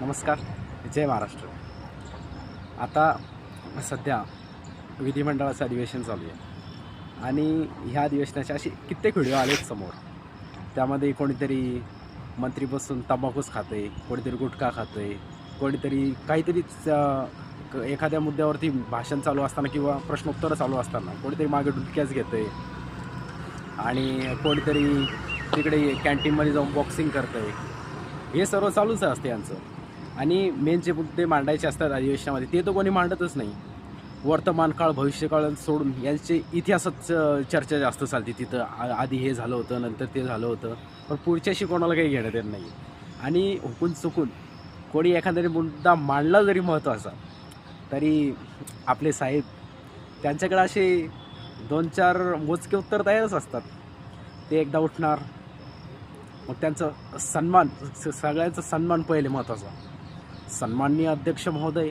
नमस्कार. जय महाराष्ट्र. आता सध्या विधिमंडळाचं अधिवेशन चालू आहे. आणि ह्या अधिवेशनाचे असे कित्येक व्हिडिओ आलेत समोर. त्यामध्ये कोणीतरी मंत्री बसून तंबाखूच आहे कोणीतरी गुटखा खातंय कोणीतरी काहीतरीच क- एखाद्या मुद्द्यावरती भाषण चालू असताना किंवा प्रश्नोत्तरं चालू असताना कोणीतरी मागे डुलक्याच आहे आणि कोणीतरी तिकडे कॅन्टीनमध्ये जाऊन बॉक्सिंग करतं. आहे हे सर्व चालूच असते यांचं. आणि मेन जे मुद्दे मांडायचे असतात अधिवेशनामध्ये ते तर कोणी मांडतच नाही. वर्तमान काळ भविष्यकाळ सोडून यांचे इतिहासात चर्चा जास्त चालते. तिथं आ- आधी हे झालं होतं नंतर ते झालं होतं. पण पुढच्याशी कोणाला काही घेण्यात येत नाही आणि हुकून चुकून कोणी एखाद्याने मुद्दा मांडला जरी महत्त्वाचा तरी आपले साहेब त्यांच्याकडे असे दोन चार मोजके उत्तर तयारच असतात. ते एकदा उठणार मग त्यांचं सन्मान स- सगळ्यांचा सन्मान पहिले महत्त्वाचा सन्माननीय अध्यक्ष महोदय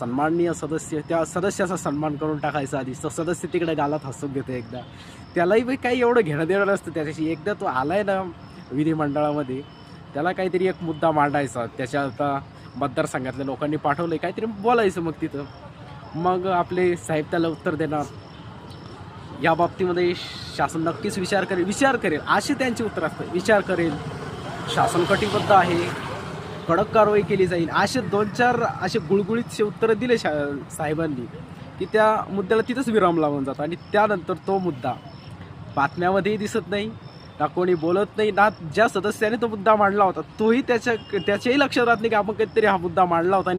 सन्माननीय सदस्य त्या सदस्याचा सन्मान करून टाकायचा आधी तो सदस्य तिकडे गालात हसून घेते एकदा. त्यालाही बी काही एवढं घेणं देणं नसतं. त्याच्याशी एकदा तो आला आहे ना विधिमंडळामध्ये त्याला काहीतरी एक मुद्दा मांडायचा. त्याच्या आता मतदारसंघातल्या लोकांनी पाठवलंय काहीतरी बोलायचं मग तिथं. मग आपले साहेब त्याला उत्तर देणार. या बाबतीमध्ये शासन नक्कीच विचार करेल. विचार करेल. असे त्यांचे उत्तर असतं. विचार करेल. शासन कटिबद्ध आहे. कडक कारवाई केली जाईल. असे दोन चार असे गुळगुळीतचे उत्तरं दिले शा साहेबांनी की त्या मुद्द्याला तिथंच विराम लावून जातो. आणि त्यानंतर तो मुद्दा बातम्यामध्येही दिसत नाही ना कोणी बोलत नाही ना ज्या सदस्याने तो मुद्दा मांडला होता तोही त्याच्या त्याच्याही लक्षात राहत नाही की आपण काहीतरी हा मुद्दा मांडला होता.